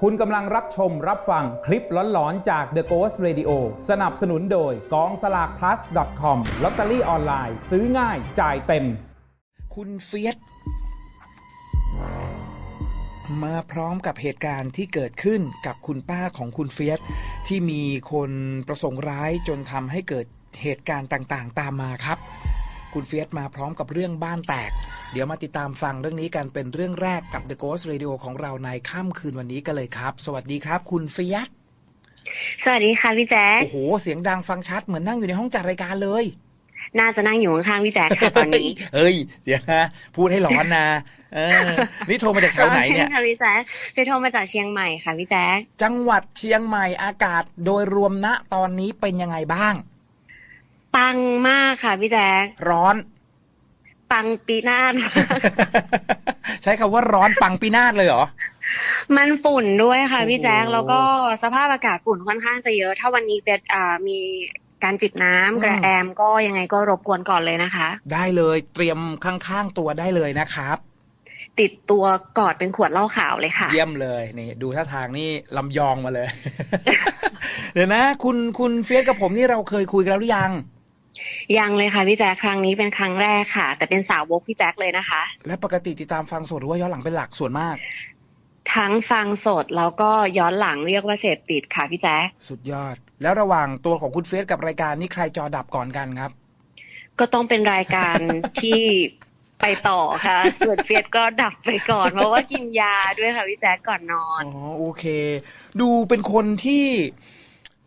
คุณกำลังรับชมรับฟังคลิปหลอนๆ จาก The Ghost Radio สนับสนุนโดยกองสลาก plus com ลอตเตอรี่ออนไลน์ ซื้อง่ายจ่ายเต็ม คุณเฟียสมาพร้อมกับเหตุการณ์ที่เกิดขึ้นกับคุณป้าของคุณเฟียสที่มีคนประสงค์ร้ายจนทำให้เกิดเหตุการณ์ต่างๆ ตามมาครับ คุณเฟียสมาพร้อมกับเรื่องบ้านแตก เดี๋ยวมาติดตามฟังเรื่องนี้กันเป็นเรื่องแรกกับ The Ghost Radio ของเราในค่ำคืนวันนี้กันเลยครับ สวัสดีครับ คุณเฟียสสวัสดีค่ะพี่แจ๊คโอ้โห เสียงดังฟังชัดเหมือนนั่งอยู่ในห้องจัดรายการเลย น่าจะนั่งอยู่ข้างๆพี่แจ๊คค่ะตอนนี้ เฮ้ย เดี๋ยวนะพูดให้ร้อนนะเออนี่โทรมาจากแถวไหนเนี่ยค่ะพี่แจ๊คเฟยโทรมาจากเชียงใหม่ค่ะพี่แจ๊คจังหวัดเชียงใหม่อากาศโดยรวมณตอนนี้เป็นยังไงบ้าง ปังมากค่ะพี่แจ๊คร้อน ปังปีนาศใช้คำว่าร้อนปังปีนาศเลยเหรอมันฝุ่นด้วยค่ะพี่แจ๊คโอ้โหแล้วก็สภาพอากาศฝุ่นค่อนข้างจะเยอะ ถ้าวันนี้เฟยอ่ามีการจิบน้ำอืมกระแอมก็ยังไงก็รบกวนก่อนเลยนะคะ ได้เลยเตรียมข้างๆตัวได้เลยนะครับ ติดตัวกอดเป็นขวดเหล้าขาวเลยค่ะ เยี่ยมเลยนี่ ดูท่าทางนี่ลำยองมาเลย เดี๋ยวนะ คุณคุณเฟียสกับผมนี่เราเคยคุยกันแล้วหรือยัง ยังเลยค่ะพี่แจ๊คครั้งนี้เป็นครั้งแรกค่ะ แต่เป็นสาวกพี่แจ๊คเลยนะคะ และปกติติดตามฟังสดหรือว่าย้อนหลังเป็นหลักส่วนมาก ทั้งฟังสดแล้วก็ย้อนหลังเรียกว่าเสพติดค่ะพี่แจ๊คสุดยอด แล้วระหว่างตัวของคุณเฟียสกับรายการนี่ใครจอดับก่อนกันครับ ก็ต้องเป็นรายการที่ไปต่อค่ะ ส่วนเฟียสก็ดับไปก่อน เพราะว่ากินยาด้วยค่ะพี่แจ๊คก่อนนอนอ๋อโอเค ดูเป็นคนที่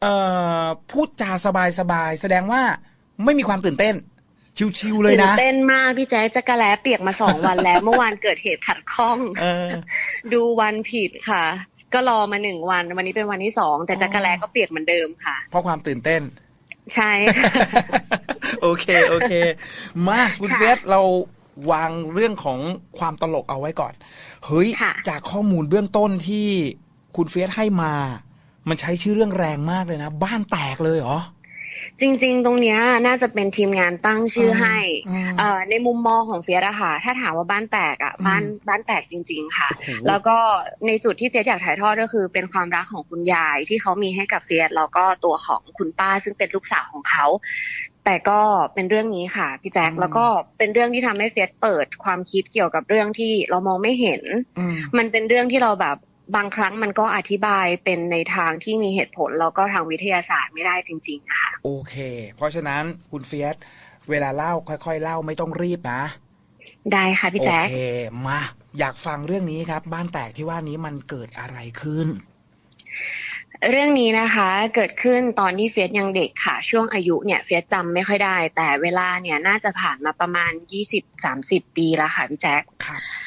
เอ่อพูดจาสบายสบายๆแสดงว่า ไม่มีความตื่นเต้น ชิวๆเลยตื่นนะเต้นมากพี่แจ๊คจะกระแลเปียกมาสองวันแล้ว เมื่อวานเกิดเหตุขัดข้องเออดูวันผิดค่ะ ก็รอมาหนึ่งวัน วันนี้เป็นวันที่สองแต่จักรแลก็เปียกเหมือนเดิมค่ะ เพราะความตื่นเต้น ใช่ค่ะโอเคโอเค มาคุณค่ะเฟสเราวางเรื่องของความตลกเอาไว้ก่อน เฮ้ยค่ะจากข้อมูลเบื้องต้นที่คุณเฟสให้มา มันใช้ชื่อเรื่องแรงมากเลยนะ บ้านแตกเลยเหรอ จริง ๆ ตรงเนี้ยน่าจะเป็นทีมงานตั้งชื่อให้อืมเอ่อในมุมมองของเฟียสอะค่ะ ถ้าถามว่าบ้านแตกอะบ้านอืมบ้านแตกจริง ๆ ค่ะโอ้โหแล้วก็ในจุดที่เฟียสอยากถ่ายทอดก็คือ เป็นความรักของคุณยายที่เขามีให้กับเฟียสแล้วก็ตัวของคุณป้าซึ่งเป็นลูกสาวของเขาแต่ก็เป็นเรื่องนี้ค่ะพี่แจ๊คแล้วก็เป็นเรื่องที่ทำให้เฟียสเปิดความคิดเกี่ยวกับเรื่องที่เรามองไม่เห็นอืมมันเป็นเรื่องที่เราแบบ บางครั้งมันก็อธิบายเป็นในทางที่มีเหตุผล แล้วก็ทางวิทยาศาสตร์ไม่ได้จริงๆอะค่ะโอเค เพราะฉะนั้นคุณเฟียสเวลาเล่าค่อยๆ เล่าไม่ต้องรีบนะได้ค่ะพี่โอแจ๊คเคมา อยากฟังเรื่องนี้ครับ บ้านแตกที่ว่านี้มันเกิดอะไรขึ้น เรื่องนี้นะคะเกิดขึ้นตอนที่เฟียสยังเด็กค่ะ ช่วงอายุเนี่ยเฟียสจำไม่ค่อยได้ แต่เวลาเนี่ยน่าจะผ่านมาประมาณ20-30ปีแล้วค่ะพี่แจ๊คครับเอ่อ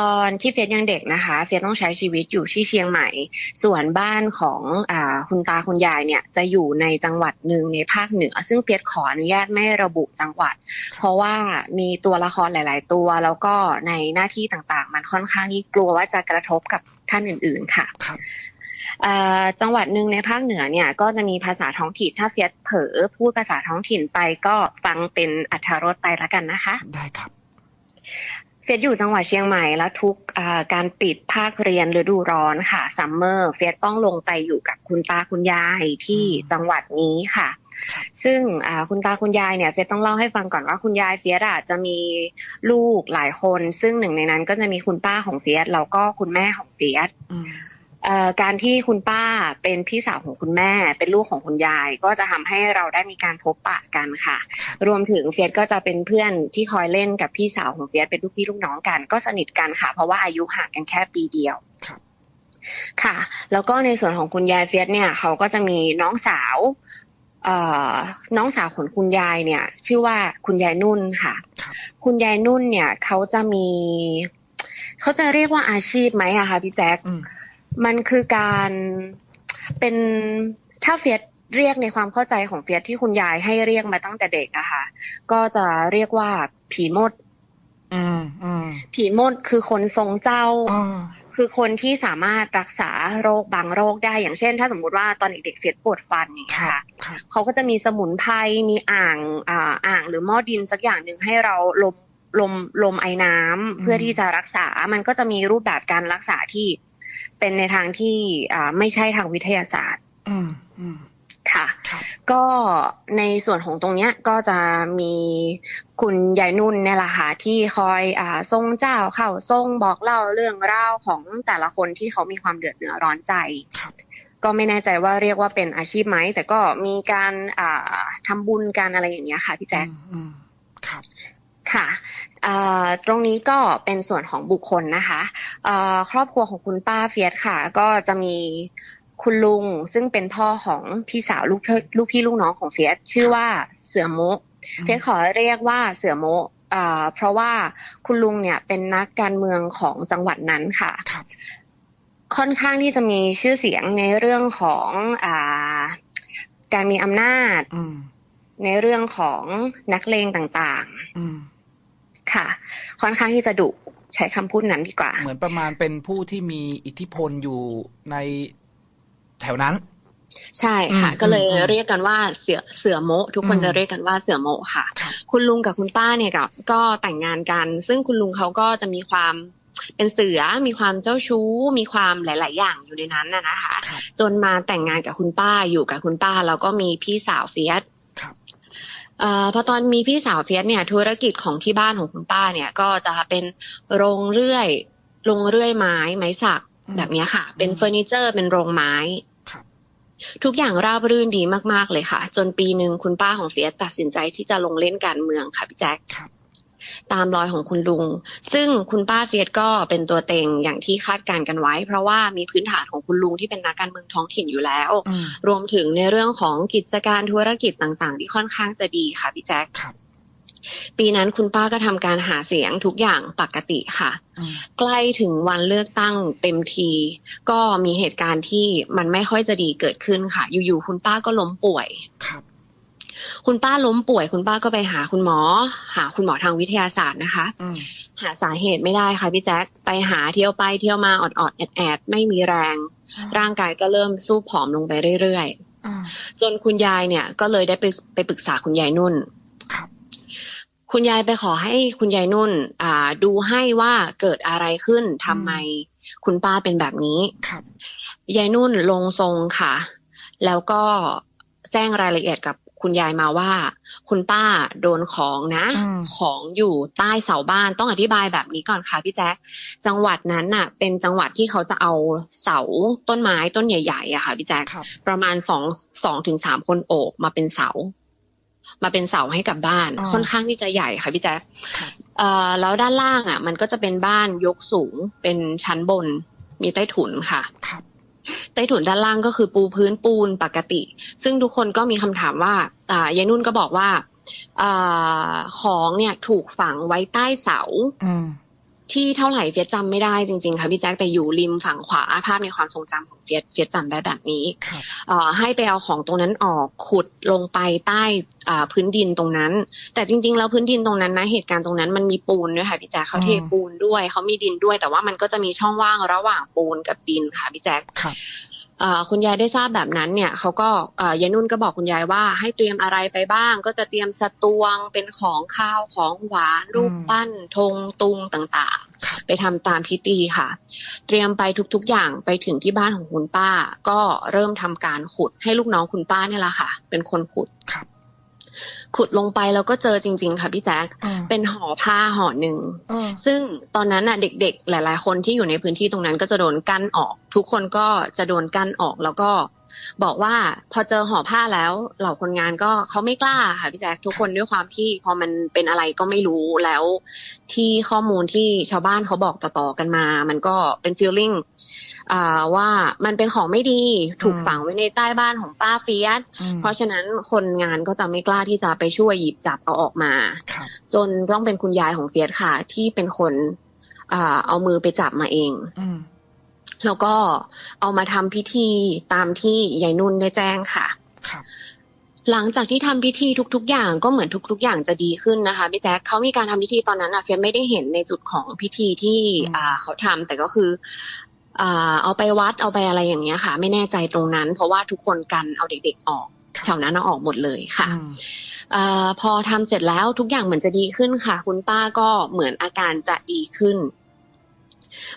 ตอนที่เฟียสยังเด็กนะคะ เฟียสต้องใช้ชีวิตอยู่ที่เชียงใหม่ ส่วนบ้านของอ่าคุณตาคุณยายเนี่ยจะอยู่ในจังหวัดหนึ่งในภาคเหนือ ซึ่งเฟียสขออนุญาตไม่ระบุจังหวัด เพราะว่ามีตัวละครหลาย ๆ ตัว แล้วก็ในหน้าที่ต่าง ๆ มันค่อนข้างที่กลัวว่าจะกระทบกับท่านอื่น ๆ ค่ะครับเอ่อจังหวัดหนึ่งในภาคเหนือเนี่ยก็จะมีภาษาท้องถิ่นถ้าเฟียสเผลอพูดภาษาท้องถิ่นไปก็ฟังเป็นอัธรสไปละกันนะคะ ได้ครับเฟียสอยู่จังหวัดเชียงใหม่แล้วทุกการปิดภาคเรียนฤดูร้อนค่ะซัมเมอร์เฟียสต้องลงไปอยู่กับคุณตาคุณยายที่จังหวัดนี้ค่ะ ซึ่งคุณตาคุณยายเนี่ยเฟียสต้องเล่าให้ฟังก่อนว่าคุณยายเฟียสอาจจะมีลูกหลายคน ซึ่งหนึ่งในนั้นก็จะมีคุณป้าของเฟียสแล้วก็คุณแม่ของเฟียส การที่คุณป้าเป็นพี่สาวของคุณแม่ เป็นลูกของคุณยาย ก็จะทำให้เราได้มีการพบปะกันค่ะครับรวมถึงเฟียสก็จะเป็นเพื่อนที่คอยเล่นกับพี่สาวของเฟียสเป็นลูกพี่ลูกน้องกัน ก็สนิทกันค่ะ เพราะว่าอายุห่างกันแค่ปีเดียวครับค่ะ แล้วก็ในส่วนของคุณยายเฟียสเนี่ยเขาก็จะมีน้องสาวเอ่อน้องสาวของคุณยายเนี่ย ชื่อว่าคุณยายนุ่นค่ะครับคุณยายนุ่นเนี่ยเขาจะมีเขาจะเรียกว่าอาชีพไหมอะคะพี่แจ๊คอื มมันคือการเป็นถ้าเฟียสเรียกในความเข้าใจของเฟียสที่คุณยายให้เรียกมาตั้งแต่เด็กอะค่ะ ก็จะเรียกว่าผีมดอืมอืมผีมดคือคนทรงเจ้าอ่าคือคนที่สามารถรักษาโรคบางโรคได้อย่างเช่น ถ้าสมมุติว่าตอนเด็กๆเฟียสปวดฟันอย่างคเงี้ยรับค่ะครับเขาก็จะมีสมุนไพรมีอ่างอ่าอ่างหรือหม้อดินสักอย่างหนึ่งให้เราลมลมลมไอ้น้ำเพื่อที่จะรักษามันก็จะมีรูปแบบการรักษาที่ เป็นในทางที่อ่าไม่ใช่ทางวิทยาศาสตร์อืมอืมค่ะครับก็ในส่วนของตรงเนี้ยก็จะมีคุณยายนุ่นเนี่ยแหละค่ะที่คอยอ่าทรงเจ้าเข้าทรงบอกเล่าเรื่องราวของแต่ละคนที่เขามีความเดือดเนื้อร้อนใจครับก็ไม่แน่ใจว่าเรียกว่าเป็นอาชีพไหม แต่ก็มีการอ่าทำบุญกันอะไรอย่างเงี้ยค่ะพี่แจ๊คอืมอืมครับค่ะอ่า ตรงนี้ก็เป็นส่วนของบุคคลนะคะอ่าครอบครัวของคุณป้าเฟียสค่ะ ก็จะมีคุณลุงซึ่งเป็นพ่อของพี่สาวลูกพี่ลูกพี่ลูกน้องของเฟียสชื่อว่าเสือโมะเฟียสขอเรียกว่าเสือโมะอ่าเพราะว่าคุณลุงเนี่ยเป็นนักการเมืองของจังหวัดนั้นค่ะครับค่อนข้างที่จะมีชื่อเสียงในเรื่องของอ่าการมีอำนาจอืมในเรื่องของนักเลงต่างๆอืม ค่ะ ค่อนข้างที่จะดุใช้คำพูดนั้นดีกว่า เหมือนประมาณเป็นผู้ที่มีอิทธิพลอยู่ในแถวนั้น ใช่ค่ะอืมก็เลยอืมเรียกกันว่าเสือเสือโมะทุกคนอืมจะเรียกกันว่าเสือโมะค่ะครับคุณลุงกับคุณป้าเนี่ยก็ก็แต่งงานกัน ซึ่งคุณลุงเขาก็จะมีความเป็นเสือมีความเจ้าชู้ มีความหลาย ๆ อย่างอยู่ในนั้นน่ะนะคะครับจนมาแต่งงานกับคุณป้าอยู่กับคุณป้า แล้วก็มีพี่สาวเฟียสครับเอ่อพอตอนมีพี่สาวเฟียสเนี่ยธุรกิจของที่บ้านของคุณป้าเนี่ย ก็จะเป็นโรงเรื่อยโรงเรื่อยไม้ไม้สักอืมแบบเนี้ยค่ะ เป็นอืมเฟอร์นิเจอร์เป็นโรงไม้ครับทุกอย่างราบรื่นดีมากๆเลยค่ะ จนปีหนึ่งคุณป้าของเฟียสตัดสินใจที่จะลงเล่นการเมืองค่ะพี่แจ๊คครับ ตามรอยของคุณลุง ซึ่งคุณป้าเฟียสก็เป็นตัวเต็งอย่างที่คาดการณ์กันไว้ เพราะว่ามีพื้นฐานของคุณลุงที่เป็นนักการเมืองท้องถิ่นอยู่แล้วอืมรวมถึงในเรื่องของกิจการธุรกิจต่างๆ ที่ค่อนข้างจะดีค่ะพี่แจ๊คครับปีนั้นคุณป้าก็ทำการหาเสียงทุกอย่างปกติค่ะอืมใกล้ถึงวันเลือกตั้งเต็มที ก็มีเหตุการณ์ที่มันไม่ค่อยจะดีเกิดขึ้นค่ะ อยู่ๆคุณป้าก็ล้มป่วยครับ คุณป้าล้มป่วยคุณป้าก็ไปหาคุณหมอ หาคุณหมอทางวิทยาศาสตร์นะคะอืมหาสาเหตุไม่ได้ค่ะพี่แจ๊คไปหาเที่ยวไปเที่ยวมาออดๆแอดแอดๆไม่มีแรง ร่างกายก็เริ่มสู้ผอมลงไปเรื่อยอ่าๆจนคุณยายเนี่ย ก็เลยได้ไปไปปรึกษาคุณยายนุ่นครับคุณยายไปขอให้คุณยายนุ่น อ่า ดูให้ว่าเกิดอะไรขึ้นทำไมคุณป้าเป็นแบบนี้ครับยายนุ่นลงทรงค่ะ แล้วก็แจ้งรายละเอียดกับ คุณยายมาว่า คุณป้าโดนของนะอืมของอยู่ใต้เสาบ้านต้องอธิบายแบบนี้ก่อนค่ะพี่แจ๊คจังหวัดนั้นน่ะ เป็นจังหวัดที่เขาจะเอาเสาต้นไม้ต้นใหญ่ๆอะค่ะพี่แจ๊คครับประมาณสองสองถึงสามคนโอบมาเป็นเสา มาเป็นเสาให้กับบ้านอ๋อค่อนข้างที่จะใหญ่ค่ะพี่แจ๊คครับเอ่อแล้วด้านล่างอะ มันก็จะเป็นบ้านยกสูงเป็นชั้นบนมีใต้ถุนค่ะครับ ใต้ถุนด้านล่างก็คือปูพื้นปูนปกติ ซึ่งทุกคนก็มีคำถามว่าอ่ายายนุ่นก็บอกว่าอของเนี่ยถูกฝังไว้ใต้เสาอื ที่เท่าไหร่เฟียสจำไม่ได้จริง ๆ ค่ะพี่แจ๊คแต่อยู่ริมฝั่งขวาภาพในความทรงจำของเฟียสเฟียสจำได้แบบนี้ครับเอ่อให้ไปเอาของตรงนั้นออกขุดลงไปใต้อ่าพื้นดินตรงนั้น แต่จริง ๆ แล้วพื้นดินตรงนั้นนะเหตุการณ์ตรงนั้นมันมีปูนด้วยค่ะพี่แจ๊คเขาเทอืมปูนด้วยเขามีดินด้วย แต่ว่ามันก็จะมีช่องว่างระหว่างปูนกับดินค่ะพี่แจ๊ค ครับเอ่อคุณยายได้ทราบแบบนั้นเนี่ยเขาก็เอ่อยายนุ่นก็บอกคุณยายว่า ให้เตรียมอะไรไปบ้าง ก็จะเตรียมสตวงเป็นของข้าวของหวานรูปปั้นธงตุงต่างครับๆไปทำตามพิธีค่ะ เตรียมไปทุกๆอย่างไปถึงที่บ้านของคุณป้า ก็เริ่มทำการขุดให้ลูกน้องคุณป้าเนี่ยแหละค่ะ เป็นคนขุดครับ ขุดลงไปแล้วก็เจอจริง ๆ ค่ะพี่แจ๊คอืมเป็นห่อผ้าห่อหนึ่งอืมซึ่งตอนนั้นน่ะเด็ก ๆ หลาย ๆ คนที่อยู่ในพื้นที่ตรงนั้นก็จะโดนกั้นออก ทุกคนก็จะโดนกั้นออกแล้วก็บอกว่าพอเจอห่อผ้าแล้ว เหล่าคนงานก็เขาไม่กล้าค่ะพี่แจ๊คทุกคนด้วยความที่พอมันเป็นอะไรก็ไม่รู้แล้ว ที่ข้อมูลที่ชาวบ้านเขาบอกต่อๆกันมา มันก็เป็นฟีลลิ่งอ่า ว่ามันเป็นของไม่ดีถูกอืมฝังไว้ในใต้บ้านของป้าเฟียสอืมเพราะฉะนั้นคนงานก็จะไม่กล้าที่จะไปช่วยหยิบจับเอาออกมาครับจนต้องเป็นคุณยายของเฟียสค่ะ ที่เป็นคนอ่าเอามือไปจับมาเองอืมแล้วก็เอามาทำพิธีตามที่ยายนุ่นได้แจ้งค่ะครับหลังจากที่ทำพิธีทุก ๆ อย่างก็เหมือนทุก ๆ อย่างจะดีขึ้นนะคะพี่แจ๊คเขามีการทำพิธีตอนนั้นอะเฟียสไม่ได้เห็นในจุดของพิธีที่อืมอ่าเขาทำแต่ก็คืออ่า เอาไปวัดเอาไปอะไรอย่างเงี้ยค่ะ ไม่แน่ใจตรงนั้น เพราะว่าทุกคนกันเอาเด็กๆออกแถวนั้นเอาออกหมดเลยค่ะอืมเอ่อพอทำเสร็จแล้วทุกอย่างเหมือนจะดีขึ้นค่ะ คุณป้าก็เหมือนอาการจะดีขึ้น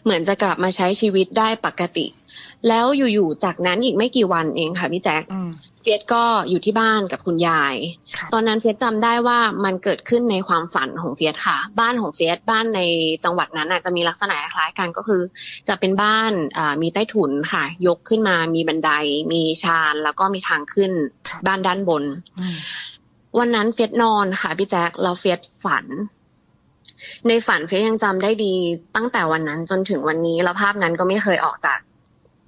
เหมือนจะกลับมาใช้ชีวิตได้ปกติ แล้วอยู่ๆจากนั้นอีกไม่กี่วันเองค่ะพี่แจ๊คอืมเฟียสก็อยู่ที่บ้านกับคุณยายครับตอนนั้นเฟียสจำได้ว่ามันเกิดขึ้นในความฝันของเฟียสค่ะ บ้านของเฟียสบ้านในจังหวัดนั้นน่ะจะมีลักษณะคล้ายกันก็คือ จะเป็นบ้านอ่ามีใต้ถุนค่ะ ยกขึ้นมามีบันได มีชานแล้วก็มีทางขึ้นครับบ้านด้านบนอืมวันนั้นเฟียสนอนค่ะพี่แจ๊คแล้วเฟียสฝัน ในฝันเฟียสยังจำได้ดีตั้งแต่วันนั้นจนถึงวันนี้แล้วภาพนั้นก็ไม่เคยออกจาก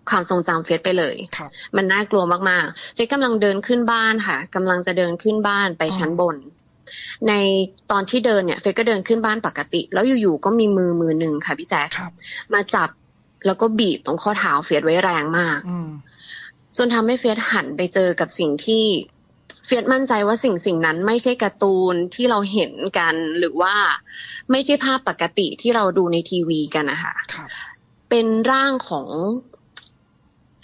ความทรงจำเฟียสไปเลยครับมันน่ากลัวมากๆ เฟยกำลังเดินขึ้นบ้านค่ะกำลังจะเดินขึ้นบ้านไปอ๋อชั้นบน ในตอนที่เดินเนี่ย เฟยก็เดินขึ้นบ้านปกติ แล้วอยู่ๆก็มีมือมือหนึ่งค่ะพี่แจ๊คครับมาจับแล้วก็บีบตรงข้อเท้าเฟียสไว้แรงมากอืมจนทำให้เฟียสหันไปเจอกับสิ่งที่ เฟียสมั่นใจว่าสิ่งสิ่งนั้นไม่ใช่การ์ตูนที่เราเห็นกัน หรือว่าไม่ใช่ภาพปกติที่เราดูในทีวีกันนะคะครับเป็นร่างของ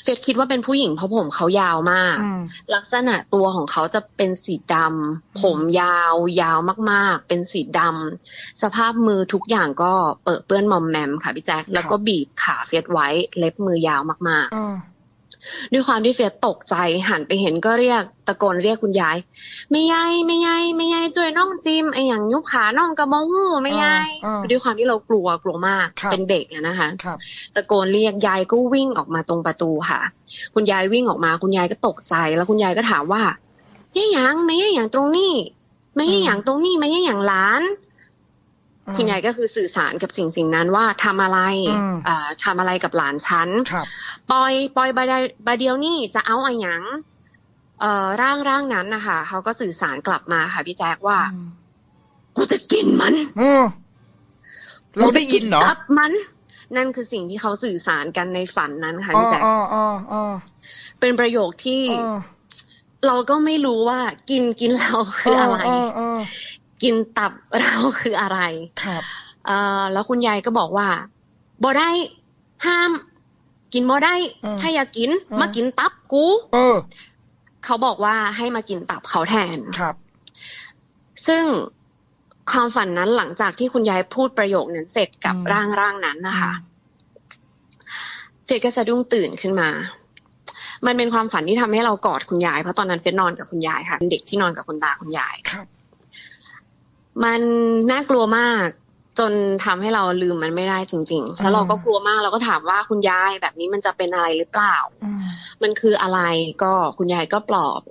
เฟียสคิดว่าเป็นผู้หญิงเพราะผมเขายาวมากอืมลักษณะตัวของเขาจะเป็นสีดำผมยาว ยาวมากๆ เป็นสีดำสภาพมือทุกอย่างก็เปิดเปื้อนมอมแมมค่ะพี่แจ๊คแล้วก็บีบขาเฟียสไว้ เล็บมือยาวมากอ่าๆ ด้วยความที่เฟียสตกใจหันไปเห็นก็เรียกตะโกนเรียกคุณยาย ไม่ยายไม่ยายไม่ยายช่วยน้องจิมไออย่างยุบขาน้องกระมงหูไม่ยายอ่าคือด้วยความที่เรากลัวกลัวมากครับเป็นเด็กอะนะคะครับตะโกนเรียกยายก็วิ่งออกมาตรงประตูค่ะ คุณยายวิ่งออกมาคุณยายก็ตกใจ แล้วคุณยายก็ถามว่าไม่หยังไม่หยังตรงนี้ไม่หยังตรงนี้ไม่หยังหลานอืมคุณยายก็คือสื่อสารกับสิ่งสิ่งนั้นว่าทำอะไรอืมอ่าทำอะไรกับหลานฉันครับ ปล่อยปล่อยบาดบาเดียวนี่จะเอาอะไรหยังเอ่อร่างร่างนั้นนะคะเขาก็สื่อสารกลับมาค่ะพี่แจ๊คว่าอืมกูจะกินมันอืมเราได้ยินเหรอตับมัน นั่นคือสิ่งที่เขาสื่อสารกันในฝันนั้นค่ะอ๋อพี่แจ๊คอ๋ออ๋ออ๋อเป็นประโยคที่อ๋อเราก็ไม่รู้ว่ากินกินเราคืออะไรอ๋ออ๋อกินตับเราคืออะไร ครับ เอ่อแล้วคุณยายก็บอกว่าบ่ได้ห้าม กินบ่ได้อืมถ้าอยากกินอืมมากินตับกู เออ เขาบอกว่าให้มากินตับเขาแทนครับ ซึ่งความฝันนั้นหลังจากที่คุณยายพูดประโยคนั้นเสร็จกับอืมร่างร่างนั้นนะคะเฟยก็สะดุ้งตื่นขึ้นมา มันเป็นความฝันที่ทำให้เรากอดคุณยาย เพราะตอนนั้นเฟยนอนกับคุณยายค่ะเป็นเด็กที่นอนกับคุณตาคุณยายครับ มันน่ากลัวมาก จนทำให้เราลืมมันไม่ได้จริง ๆ แล้วเราก็กลัวมากเราก็ถามว่าคุณยายแบบนี้มันจะเป็นอะไรหรือเปล่าอืมมันคืออะไรก็คุณยายก็ปลอบ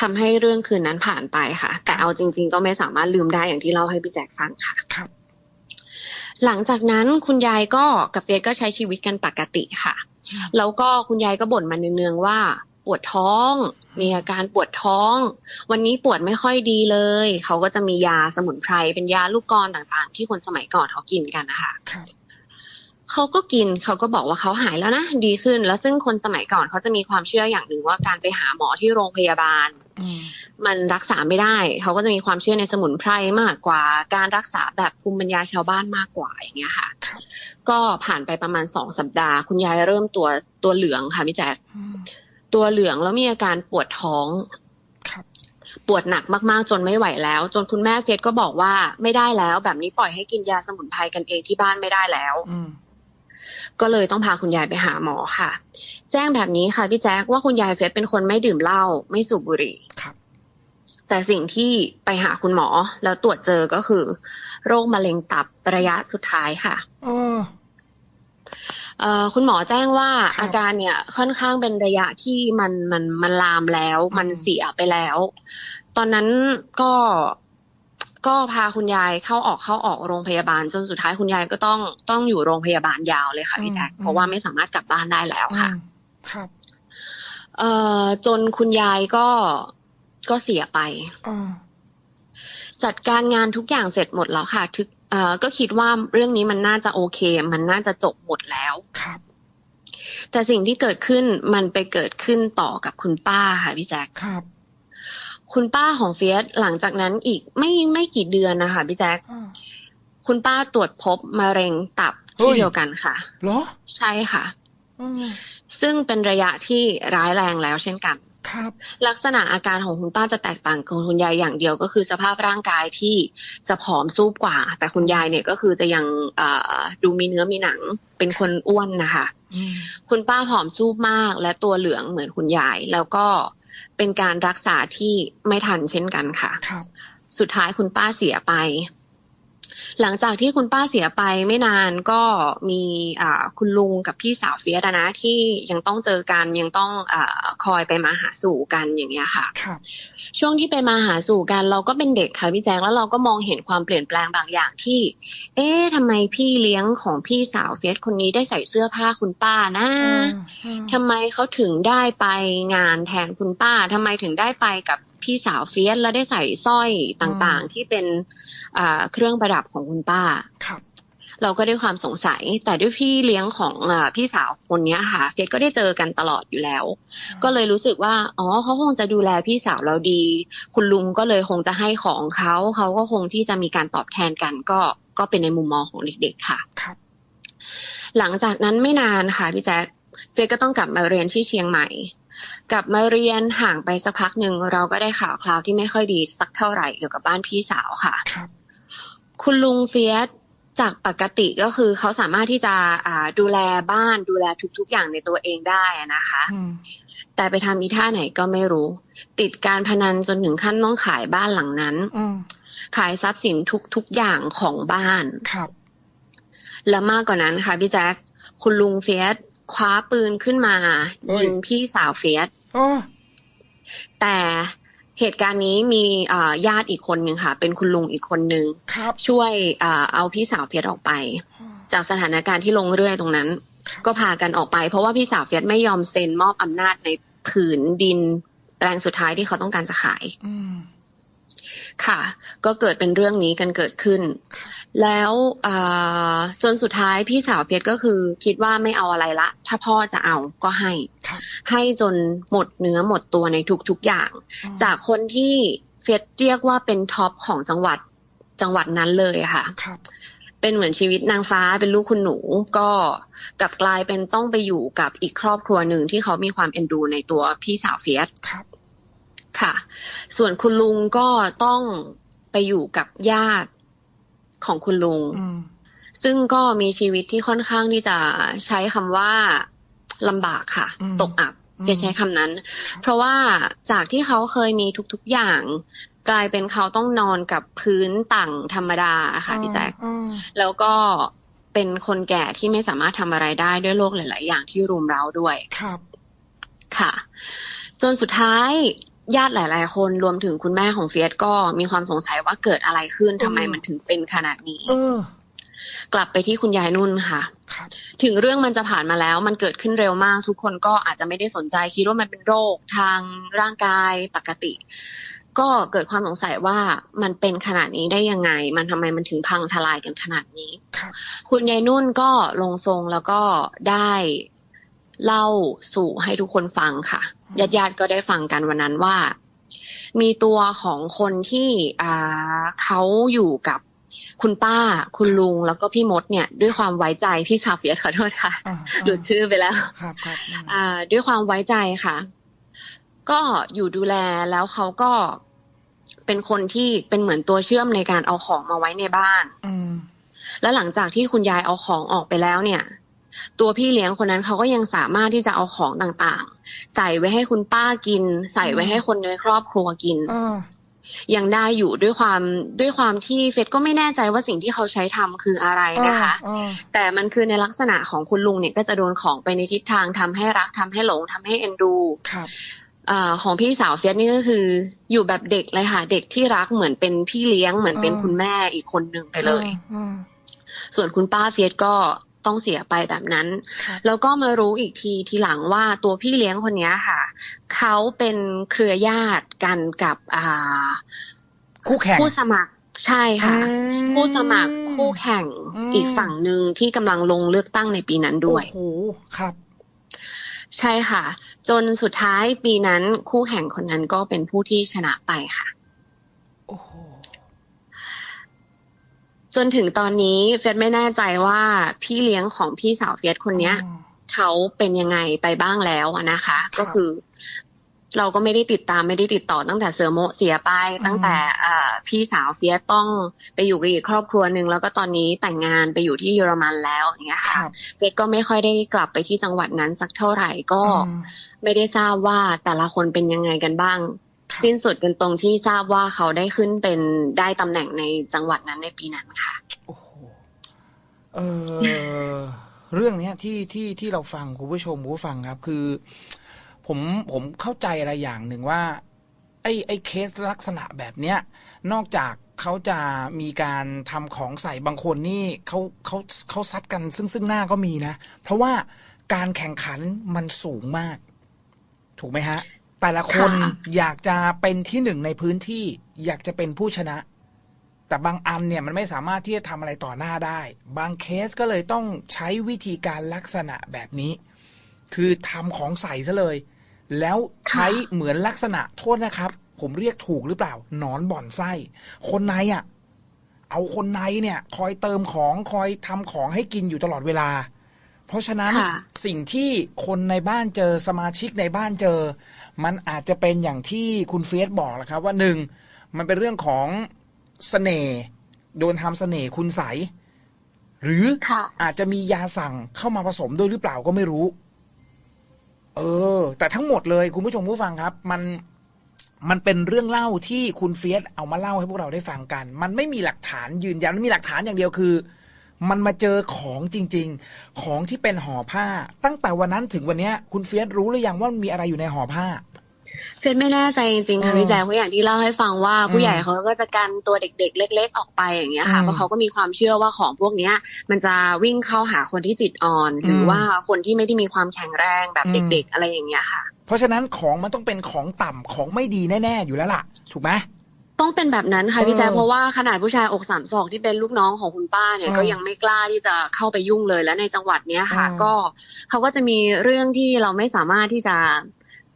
ทำให้เรื่องคืนนั้นผ่านไปค่ะ แต่เอาจริง ๆ ก็ไม่สามารถลืมได้อย่างที่เล่าให้พี่แจ็คฟังค่ะครับหลังจากนั้นคุณยายก็กับเฟียสก็ใช้ชีวิตกันปกติค่ะอืมแล้วก็คุณยายก็บ่นมาเนืองๆว่า ปวดท้อง มีอาการปวดท้อง วันนี้ปวดไม่ค่อยดีเลย เขาก็จะมียาสมุนไพรเป็นยาลูกกรต่างๆ ที่คนสมัยก่อนเขากินกันนะคะครับเขาก็กินเขาก็บอกว่าเขาหายแล้วนะดีขึ้น แล้วซึ่งคนสมัยก่อนเขาจะมีความเชื่ออย่างหนึ่งว่าการไปหาหมอที่โรงพยาบาลอืมมันรักษาไม่ได้ เขาก็จะมีความเชื่อในสมุนไพรมากกว่า การรักษาแบบภูมิปัญญาชาวบ้านมากกว่าอย่างเงี้ยค่ะครับก็ผ่านไปประมาณสองสัปดาห์ คุณยายเริ่มตัวตัวเหลืองค่ะพี่แจ๊คอืม ตัวเหลืองแล้วมีอาการปวดท้องครับปวดหนักมากๆ จนไม่ไหวแล้ว จนคุณแม่เฟสก็บอกว่าไม่ได้แล้ว แบบนี้ปล่อยให้กินยาสมุนไพรกันเองที่บ้านไม่ได้แล้วอืมก็เลยต้องพาคุณยายไปหาหมอค่ะ แจ้งแบบนี้ค่ะพี่แจ๊คว่าคุณยายเฟสเป็นคนไม่ดื่มเหล้าไม่สูบบุหรี่ครับ แต่สิ่งที่ไปหาคุณหมอแล้วตรวจเจอก็คือ โรคมะเร็งตับระยะสุดท้ายค่ะเออเอ่อ คุณหมอแจ้งว่าครับอาการเนี่ยค่อนข้างเป็นระยะที่มันมันมันลามแล้วอืมมันเสียไปแล้ว ตอนนั้นก็ก็พาคุณยายเข้าออกเข้าออกโรงพยาบาล จนสุดท้ายคุณยายก็ต้องต้องอยู่โรงพยาบาลยาวเลยค่ะพี่แจ๊คเพราะว่าไม่สามารถกลับบ้านได้แล้วค่ะอืมครับเอ่อจนคุณยายก็ก็เสียไปอ่าจัดการงานทุกอย่างเสร็จหมดแล้วค่ะทึกเอ่อ ก็คิดว่าเรื่องนี้มันน่าจะโอเค มันน่าจะจบหมดแล้วครับแต่สิ่งที่เกิดขึ้นมันไปเกิดขึ้นต่อกับคุณป้าค่ะพี่แจ๊คครับ คุณป้าของเฟียสหลังจากนั้นอีกไม่ไม่กี่เดือนนะคะพี่แจ๊คอ่าคุณป้าตรวจพบมะเร็งตับเฮ้ที่ยเดียวกันค่ะเหรอ ใช่ค่ะอืมซึ่งเป็นระยะที่ร้ายแรงแล้วเช่นกัน ครับลักษณะอาการของคุณป้าจะแตกต่างกับคุณยายอย่างเดียวก็คือสภาพร่างกายที่จะผอมซูบกว่า แต่คุณยายเนี่ยก็คือจะยังเอ่อดูมีเนื้อมีหนังเป็นคนอ้วนนะคะอืมคุณป้าผอมซูบมาก และตัวเหลืองเหมือนคุณยาย แล้วก็เป็นการรักษาที่ไม่ทันเช่นกันค่ะ ครับ สุดท้ายคุณป้าเสียไป หลังจากที่คุณป้าเสียไปไม่นานก็มีอ่าคุณลุงกับพี่สาวเฟียสอะนะที่ยังต้องเจอกันยังต้องอาคอยไปมาหาสู่กันอย่างเงี้ยค่ะครับช่วงที่ไปมาหาสู่กันเราก็เป็นเด็กค่ะพี่แจ๊คแล้วเราก็มองเห็นความเปลี่ยนแปลงบางอย่างที่ เอ๊ะทำไมพี่เลี้ยงของพี่สาวเฟียสคนนี้ได้ใส่เสื้อผ้าคุณป้านะอืมทำไมเขาถึงได้ไปงานแทนคุณป้าทำไมถึงได้ไปกับ พี่สาวเฟียสแล้วได้ใส่สร้อยต่างๆ ที่เป็นอ่าเครื่องประดับของคุณป้าครับ เราก็ด้วยความสงสัย แต่ด้วยพี่เลี้ยงของอาพี่สาวคนเนี้ยค่ะ เฟียสก็ได้เจอกันตลอดอยู่แล้ว ก็เลยรู้สึกว่าอ๋อเขาคงจะดูแลพี่สาวเราดี คุณลุงก็เลยคงจะให้ของเขาเขาก็คงที่จะมีการตอบแทนกัน ก็ก็เป็นในมุมมองของเด็ก ๆ ค่ะครับหลังจากนั้นไม่นานค่ะพี่แจ๊คเฟียสก็ต้องกลับมาเรียนที่เชียงใหม่ กลับมาเรียนห่างไปสักพักหนึ่งเราก็ได้ข่าวคราวที่ไม่ค่อยดีสักเท่าไหร่เกี่ยวกับบ้านพี่สาวค่ะครับคุณลุงเฟียสจากปกติก็คือเขาสามารถที่จะอ่าดูแลบ้านดูแลทุก ๆ อย่างในตัวเองได้อะนะคะอืมแต่ไปทำอีท่าไหนก็ไม่รู้ ติดการพนันจนถึงขั้นต้องขายบ้านหลังนั้นอืมขายทรัพย์สินทุก ๆ อย่างของบ้านครับ และมากกว่านั้นค่ะพี่แจ๊คคุณลุงเฟียส คว้าปืนขึ้นมาเฮ้ยยิงพี่สาวเฟียสอ๋อแต่เหตุการณ์นี้มีอ่าญาติอีกคนหนึ่งค่ะ เป็นคุณลุงอีกคนหนึ่งครับช่วยอ่าเอาพี่สาวเฟียสออกไป จากสถานการณ์ที่ลงเรื่อยตรงนั้น ก็พากันออกไปเพราะว่าพี่สาวเฟียสไม่ยอมเซ็นมอบอำนาจในผืนดินแปลงสุดท้ายที่เขาต้องการจะขายอืม ค่ะ ก็เกิดเป็นเรื่องนี้กันเกิดขึ้น แล้วอ่าจนสุดท้ายพี่สาวเฟียสก็คือคิดว่าไม่เอาอะไรละ ถ้าพ่อจะเอาก็ให้ครับให้จนหมดเนื้อหมดตัวในทุกๆอย่างอืมจากคนที่เฟียสเรียกว่าเป็นท็อปของจังหวัดจังหวัดนั้นเลยอะค่ะครับเป็นเหมือนชีวิตนางฟ้าเป็นลูกคุณหนูก็กลับกลายเป็นต้องไปอยู่กับอีกครอบครัวหนึ่งที่เขามีความเอ็นดูในตัวพี่สาวเฟียส ครับค่ะ ส่วนคุณลุงก็ต้องไปอยู่กับญาติของคุณลุงอืมซึ่งก็มีชีวิตที่ค่อนข้างที่จะใช้คำว่าลำบากค่ะอืมตกอับอืมจะใช้คำนั้น เพราะว่าจากที่เขาเคยมีทุกๆอย่าง กลายเป็นเขาต้องนอนกับพื้นต่างธรรมดาค่ะพี่แจ๊คอืมแล้วก็เป็นคนแก่ที่ไม่สามารถทำอะไรได้ด้วยโรคหลาย ๆ อย่างที่รุมเร้าด้วย ครับ ค่ะ จนสุดท้าย ญาติหลาย ๆ คนรวมถึงคุณแม่ของเฟียสก็มีความสงสัยว่าเกิดอะไรขึ้นทำไมมันถึงเป็นขนาดนี้เออกลับไปที่คุณยายนุ่นค่ะครับถึงเรื่องมันจะผ่านมาแล้ว มันเกิดขึ้นเร็วมาก ทุกคนก็อาจจะไม่ได้สนใจคิดว่ามันเป็นโรคทางร่างกายปกติ ก็เกิดความสงสัยว่ามันเป็นขนาดนี้ได้ยังไง มันทำไมมันถึงพังทลายกันขนาดนี้ครับคุณยายนุ่นก็ลงทรงแล้วก็ได้เล่าสู่ให้ทุกคนฟังค่ะ ญาติญาติๆก็ได้ฟังกันวันนั้นว่า มีตัวของคนที่อ่าเขาอยู่กับคุณป้าคุณลุงแล้วก็พี่มดเนี่ย ด้วยความไว้ใจพี่ซาเฟียสขอโทษค่ะอ่าหลุดชื่อไปแล้วครับครับอืมอ่าด้วยความไว้ใจค่ะ ก็อยู่ดูแลแล้วเขาก็เป็นคนที่เป็นเหมือนตัวเชื่อมในการเอาของมาไว้ในบ้านอืมแล้วหลังจากที่คุณยายเอาของออกไปแล้วเนี่ย ตัวพี่เลี้ยงคนนั้นเขาก็ยังสามารถที่จะเอาของต่างๆ ใส่ไว้ให้คุณป้ากิน ใส่ไว้ให้คนในครอบครัวกินอ่ายังได้อยู่ด้วยความด้วยความที่เฟสก็ไม่แน่ใจว่าสิ่งที่เขาใช้ทำคืออะไรนะคะอ่าแต่มันคือในลักษณะของคุณลุงเนี่ยก็จะโดนของไปในทิศทางทำให้รักทำให้หลงทำให้เอ็นดูครับอาของพี่สาวเฟียสนี่ก็คือ อยู่แบบเด็กเลยค่ะ เด็กที่รักเหมือนเป็นพี่เลี้ยงเหมือนเป็นคุณแม่อีกคนหนึ่งไปเลยอ่าส่วนคุณป้าเฟียสก็ ต้องเสียไปแบบนั้นครับแล้วก็มารู้อีกทีทีหลังว่าตัวพี่เลี้ยงคนเนี้ยค่ะ เขาเป็นเครือญาติกันกับอ่าคู่แข่งผู้สมัครใช่ค่ะอืมผู้สมัครคู่แข่งอืมอีกฝั่งหนึ่งที่กำลังลงเลือกตั้งในปีนั้นด้วยโอ้โหครับ ใช่ค่ะ จนสุดท้ายปีนั้นคู่แข่งคนนั้นก็เป็นผู้ที่ชนะไปค่ะ โอ้โห จนถึงตอนนี้เฟียสไม่แน่ใจว่าพี่เลี้ยงของพี่สาวเฟียสคนเนี้ยเขาเป็นยังไงไปบ้างแล้วอะนะคะ ก็คือ เราก็ไม่ได้ติดตามไม่ได้ติดต่อตั้งแต่เซอร์โมเสียไป ตั้งแต่อ่าพี่สาวเฟียสต้องไปอยู่กับอีกครอบครัวหนึ่งแล้วก็ตอนนี้แต่งงานไปอยู่ที่เยอรมันแล้วอย่างเงี้ยคค่ะรับเฟียสก็ไม่ค่อยได้กลับไปที่จังหวัดนั้นสักเท่าไหร่ก็อืมไม่ได้ทราบว่าแต่ละคนเป็นยังไงกันบ้างครับ สิ้นสุดกันตรงที่ทราบว่าเขาได้ขึ้นเป็นได้ตำแหน่งในจังหวัดนั้นในปีนั้นค่ะ โอ้โหเออเรื่องเนี้ยที่ที่ที่เราฟังคุณผู้ชมคุณผู้ฟังครับ คือ ผมผมเข้าใจอะไรอย่างหนึ่งว่า ไอ้ไอ้เคสลักษณะแบบเนี้ย นอกจากเขาจะมีการทำของใส่บางคนนี่เขาเขาเขาซัดกันซึ่งซึ่งหน้าก็มีนะ เพราะว่าการแข่งขันมันสูงมาก ถูกไหมฮะ แต่ละคนค่ะอยากจะเป็นที่หนึ่งในพื้นที่ อยากจะเป็นผู้ชนะ แต่บางอันเนี่ยมันไม่สามารถที่จะทำอะไรต่อหน้าได้ บางเคสก็เลยต้องใช้วิธีการลักษณะแบบนี้ คือทำของใส่ซะเลย แล้วใช้เหมือนลักษณะโทษนะครับ ผมเรียกถูกหรือเปล่า หนอนบ่อนไส้ คนในอะ เอาคนในเนี่ย คอยเติมของคอยทำของให้กินอยู่ตลอดเวลา เพราะฉะนั้นค่ะสิ่งที่คนในบ้านเจอสมาชิกในบ้านเจอ มันอาจจะเป็นอย่างที่คุณเฟียสบอกแหละครับ ว่าหนึ่งมันเป็นเรื่องของเสน่ห์โดนทำเสน่ห์คุณใสยหรือค่ะอาจจะมียาสั่งเข้ามาผสมด้วยหรือเปล่าก็ไม่รู้ เออ แต่ทั้งหมดเลยคุณผู้ชมผู้ฟังครับ มันมันเป็นเรื่องเล่าที่คุณเฟียสเอามาเล่าให้พวกเราได้ฟังกัน มันไม่มีหลักฐานยืนยันมันมีหลักฐานอย่างเดียวคือ มันมาเจอของจริง ๆ ของที่เป็นห่อผ้า ตั้งแต่วันนั้นถึงวันเนี้ย คุณเฟียสรู้หรือยังว่ามันมีอะไรอยู่ในห่อผ้า เฟียสไม่แน่ใจจริงๆค่ะอืมพี่แจ๊คเพราะอย่างที่เล่าให้ฟังว่าอืมผู้ใหญ่เขาก็จะกันตัวเด็ก ๆ เล็ก ๆ ออกไปอย่างเงี้ยค่ะอืมเพราะเขาก็มีความเชื่อว่าของพวกเนี้ย มันจะวิ่งเข้าหาคนที่จิตอ่อน หรืออมว่าคนที่ไม่ได้มีความแข็งแรงแบบอืมเด็ก ๆ อะไรอย่างเงี้ยค่ะ เพราะฉะนั้นของมันต้องเป็นของต่ำของไม่ดีแน่ๆอยู่แล้วล่ะ ถูกไหม ต้องเป็นแบบนั้นค่ะเออพี่แจ๊คเพราะว่าขนาดผู้ชายอกสามศอกที่เป็นลูกน้องของคุณป้าเนี่ยอืมก็ยังไม่กล้าที่จะเข้าไปยุ่งเลยและในจังหวัดเนี้ยค่ะอืมก็เขาก็จะมีเรื่องที่เราไม่สามารถที่จะ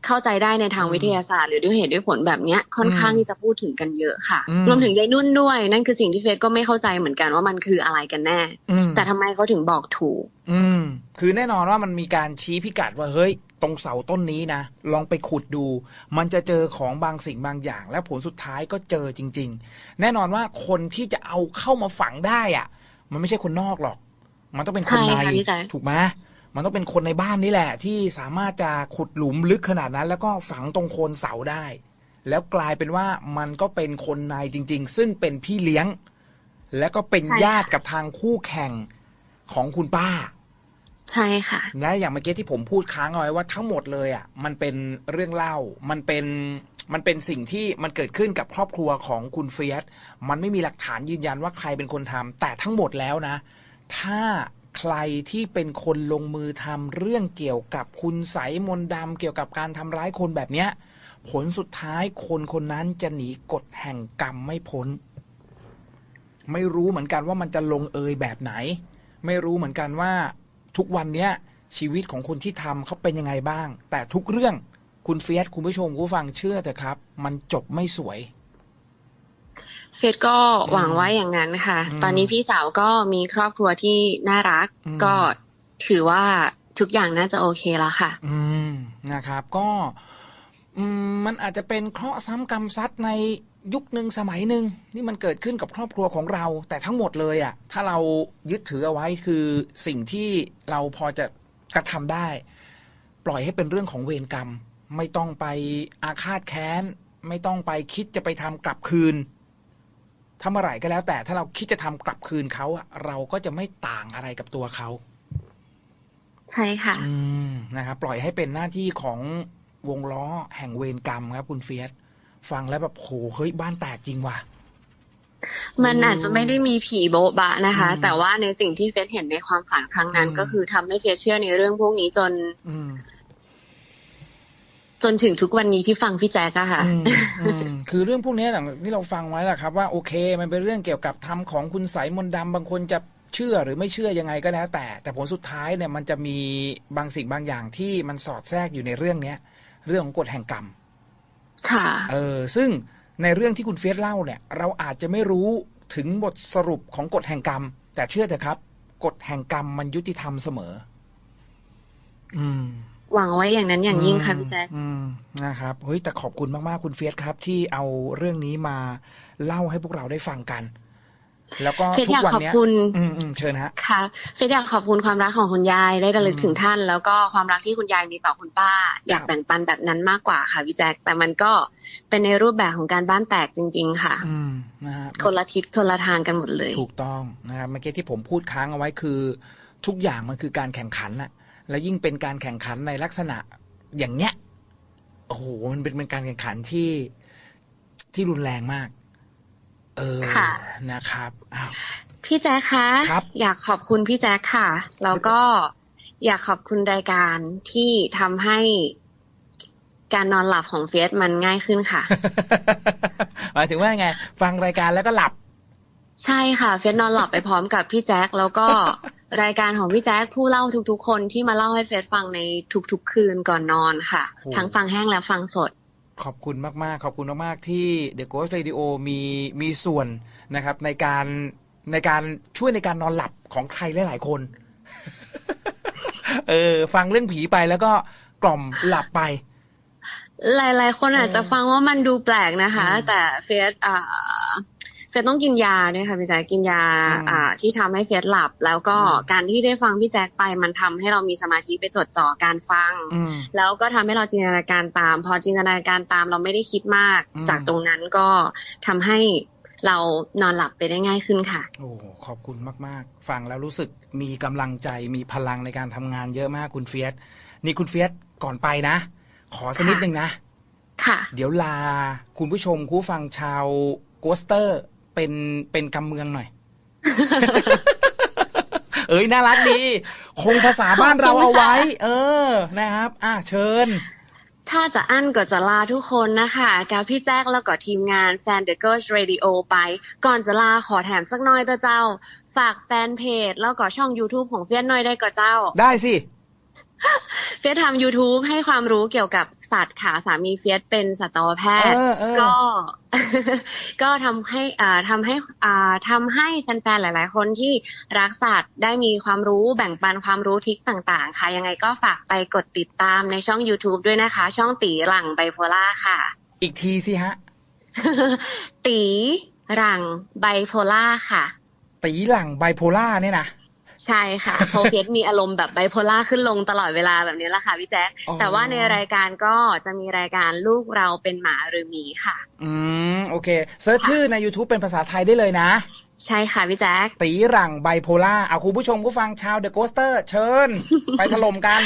เข้าใจได้ในทางอืมวิทยาศาสตร์ หรือด้วยเหตุด้วยผลแบบเนี้ยค่อนข้างอืมที่จะพูดถึงกันเยอะค่ะอืมรวมถึงยายนุ่นด้วย นั่นคือสิ่งที่เฟซก็ไม่เข้าใจเหมือนกันว่ามันคืออะไรกันแน่อืมแต่ทำไมเขาถึงบอกถูก อืมคือแน่นอนว่ามันมีการชี้พิกัดว่าเฮ้ย ตรงเสาต้นนี้นะ ลองไปขุดดู มันจะเจอของบางสิ่งบางอย่าง และผลสุดท้ายก็เจอจริง ๆ แน่นอนว่าคนที่จะเอาเข้ามาฝังได้อะมันไม่ใช่คนนอกหรอก มันต้องเป็นคนใช่ในค่ะพี่แจ๊คถูกไหมมันต้องเป็นคนในบ้านนี่แหละ ที่สามารถจะขุดหลุมลึกขนาดนั้น แล้วก็ฝังตรงโคนเสาได้ แล้วกลายเป็นว่ามันก็เป็นคนในจริง ๆ ซึ่งเป็นพี่เลี้ยง และก็เป็นใช่ค่ะญาติกับทางคู่แข่งของคุณป้า ใช่ค่ะและอย่างเมื่อกี้ที่ผมพูดค้างเอาไว้ว่าทั้งหมดเลยอะมันเป็นเรื่องเล่ามันเป็นมันเป็นสิ่งที่มันเกิดขึ้นกับครอบครัวของคุณเฟียสมันไม่มีหลักฐานยืนยันว่าใครเป็นคนทำแต่ทั้งหมดแล้วนะ ถ้าใครที่เป็นคนลงมือทำเรื่องเกี่ยวกับคุณใสมนต์ดำเกี่ยวกับการทำร้ายคนแบบเนี้ย ผลสุดท้ายคนคนนั้นจะหนีกฎแห่งกรรมไม่พ้น ไม่รู้เหมือนกันว่ามันจะลงเอยแบบไหน ไม่รู้เหมือนกันว่า ทุกวันเนี้ยชีวิตของคนที่ทำเขาเป็นยังไงบ้าง แต่ทุกเรื่องคุณเฟียสคุณผู้ชมคุณผู้ฟังเชื่อเถอะครับ มันจบไม่สวย เฟซก็หวังว่าอย่างนั้นค่ะ อืมตอนนี้พี่สาวก็มีครอบครัวที่น่ารัก อืม ก็ถือว่าทุกอย่างน่าจะโอเคแล้วค่ะ อืมนะครับ ก็ อืมมันอาจจะเป็นเคราะห์ซ้ำกรรมซัดใน ยุคหนึ่งสมัยหนึ่งนี่มันเกิดขึ้นกับครอบครัวของเรา แต่ทั้งหมดเลยอะ่ะ ถ้าเรายึดถือเอาไว้คือสิ่งที่เราพอจะกระทำได้ ปล่อยให้เป็นเรื่องของเวรกรรม ไม่ต้องไปอาฆาตแค้น ไม่ต้องไปคิดจะไปทำกลับคืนถ้าเมื่อไหร่ก็แล้ว แต่ถ้าเราคิดจะทำกลับคืนเขาอะเราก็จะไม่ต่างอะไรกับตัวเขาใช่ค่ะ อืมนะครับปล่อยให้เป็นหน้าที่ของวงล้อแห่งเวรกรรมครับ คุณเฟียส ฟังแล้วแบบโหเฮ้ยบ้านแตกจริงว่ะมันอาจจะไม่ได้มีผีโบ๊ะบะนะคะอืมแต่ว่าในสิ่งที่เฟซเห็นในความฝันครั้งนั้นอืมก็คือทำให้เฟซเชื่อในเรื่องพวกนี้จนอืมจนถึงทุกวันนี้ที่ฟังพี่แจ๊กอะค่ะอืมอืมคือเรื่องพวกนี้แหละที่เราฟังไว้แหละครับ ว่าโอเค มันเป็นเรื่องเกี่ยวกับทำของคุณใสยมนต์ดำบางคนจะเชื่อหรือไม่เชื่อยังไงก็แล้ว แต่ แต่ผลสุดท้ายเนี่ยมันจะมีบางสิ่งบางอย่างที่มันสอดแทรกอยู่ในเรื่องเนี้ย เรื่องของกฎแห่งกรรม ค่ะ เออ ซึ่งในเรื่องที่คุณเฟียสเล่าเนี่ย เราอาจจะไม่รู้ถึงบทสรุปของกฎแห่งกรรม แต่เชื่อเถอะครับ กฎแห่งกรรมมันยุติธรรมเสมอ อืม หวังไว้อย่างนั้นอย่างยิ่งค่ะพี่แจ๊คอืมนะครับเฮ้ยแต่ขอบคุณมากๆคุณเฟียสครับ ที่เอาเรื่องนี้มาเล่าให้พวกเราได้ฟังกัน แล้วก็เฟียสทุอยากกวันขอบเนี้ยคุณอืมอืมเชิญฮะค่ะเฟียสอยากขอบคุณความรักของคุณยายได้ระลึกอืมถึงท่าน แล้วก็ความรักที่คุณยายมีต่อคุณป้า อยากครับแบ่งปันแบบนั้นมากกว่าค่ะพี่แจ๊คแต่มันก็เป็นในรูปแบบของการบ้านแตกจริง ๆ ค่ะ อืมนะฮะคนละทิศคนละทางกันหมดเลย ถูกต้องนะครับเมื่อกี้ที่ผมพูดค้างเอาไว้คือ ทุกอย่างมันคือการแข่งขันน่ะและยิ่งเป็นการแข่งขันในลักษณะอย่างเนี้ยโอ้โหมันเป็นเป็นการแข่งขันที่ที่รุนแรงมาก เออค่ะนะครับอ้าวพี่แจ๊คคะครับอยากขอบคุณพี่แจ๊คค่ะแล้วก็อยากขอบคุณรายการที่ทำให้การนอนหลับของเฟียสมันง่ายขึ้นค่ะหมายถึงว่าไง ฟังรายการแล้วก็หลับ ใช่ค่ะเฟียสนอนหลับไปพร้อมกับพี่แจ๊คแล้วก็รายการของพี่แจ๊คผู้เล่าทุกๆ คนที่มาเล่าให้เฟียสฟังในทุกๆ คืนก่อนนอนค่ะโอ้ทั้งฟังแห้งและฟังสด ขอบคุณมาก ๆ ขอบคุณมาก ๆ ที่ The Ghost Radio มีมีส่วนนะครับ ในการในการช่วยในการนอนหลับของใครหลาย ๆ คน เออ ฟังเรื่องผีไปแล้วก็กล่อมหลับไป หลาย ๆ คนอาจจะเออฟังว่ามันดูแปลกนะคะอืมแต่เฟียสอ่า เฟียสต้องกินยาด้วยค่ะพี่แจ๊คกินยาอืมอ่าที่ทำให้เฟียสหลับ แล้วก็อืมการที่ได้ฟังพี่แจ๊คไปมันทำให้เรามีสมาธิไปจดจ่อการฟังอืมแล้วก็ทำให้เราจินตนาการตาม พอจินตนาการตามเราไม่ได้คิดมากอืมจากตรงนั้นก็ทำให้เรานอนหลับไปได้ง่ายขึ้นค่ะ โอ้โหขอบคุณมาก ๆ ฟังแล้วรู้สึกมีกำลังใจมีพลังในการทำงานเยอะมากคุณเฟียสนี่คุณเฟียสก่อนไปนะ ขอสักนิดนึงนะ ค่ะ เดี๋ยวลาคุณผู้ชมคู่ฟังชาวโกสเตอร์ เป็นเป็นกำเมืองหน่อย เอ้ยน่ารักดี คงภาษาบ้านเราเอาไว้ เออ นะครับ อะเชิญ ถ้าจะอั้นก็จะลาทุกคนนะคะกับพี่แจ๊คแล้วก็ทีมงานแฟน The Girls Radio ไป ก่อนจะลาขอแถมสักหน้อยตัวเจ้า ฝากแฟนเพจแล้วก็ช่อง YouTube ของเฟียสหน่อยได้ก็เจ้า ได้สิ เฟียสทำ YouTube ให้ความรู้เกี่ยวกับสัตว์ค่ะ สามีเฟียสเป็นสัตวแพทย์เออเออก็ ก็ทำให้อ่าทำให้อ่าทำให้แฟนๆ หลาย ๆ คนที่รักสัตว์ได้มีความรู้แบ่งปันความรู้ทริคต่าง ๆ ค่ะ ยังไงก็ฝากไปกดติดตามในช่อง YouTube ด้วยนะคะ ช่องตีหลังไบโพล่าค่ะ อีกทีสิฮะ ตีหลังไบโพล่าค่ะ ตีหลังไบโพล่าเนี่ยนะ ใช่ค่ะโพเฟสมีอารมณ์แบบไบโพล่าขึ้นลงตลอดเวลาแบบนี้แหละค่ะพี่แจ๊คอ๋อแต่ว่าในรายการก็จะมีรายการลูกเราเป็นหมาหรือหมีค่ะ อืมโอเคเซิร์ชชื่อใน YouTube เป็นภาษาไทยได้เลยนะ ใช่ค่ะพี่แจ๊คตีหลังไบโพล่าเอาคุณผู้ชมผู้ฟังชาวเดอะโกสเตอร์เชิญ ไปถล่มกัน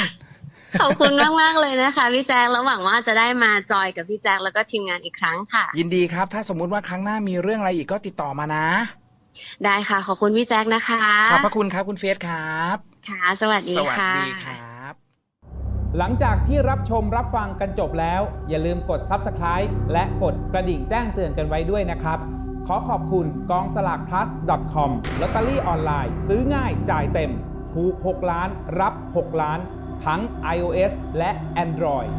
ขอบคุณมากมากๆเลยนะคะพี่แจ๊คแล้วหวังว่าจะได้มาจอยกับพี่แจ๊คแล้วก็ทีมงานอีกครั้งค่ะ ยินดีครับ ถ้าสมมุติว่าครั้งหน้ามีเรื่องอะไรอีกก็ติดต่อมานะ ได้ค่ะ ขอบคุณพี่แจ๊คนะคะ ขอบพระคุณครับคุณเฟียสครับ ค่ะ สวัสดีสวัสค่ะดีครับ หลังจากที่รับชมรับฟังกันจบแล้ว อย่าลืมกด Subscribe และกดกระดิ่งแจ้งเตือนกันไว้ด้วยนะครับ ขอขอบคุณกองสลาก plus com ลอตเตอรี่ออนไลน์ ซื้อง่ายจ่ายเต็ม ถูก 6 ล้าน รับ 6 ล้าน ทั้ง iOS และ Android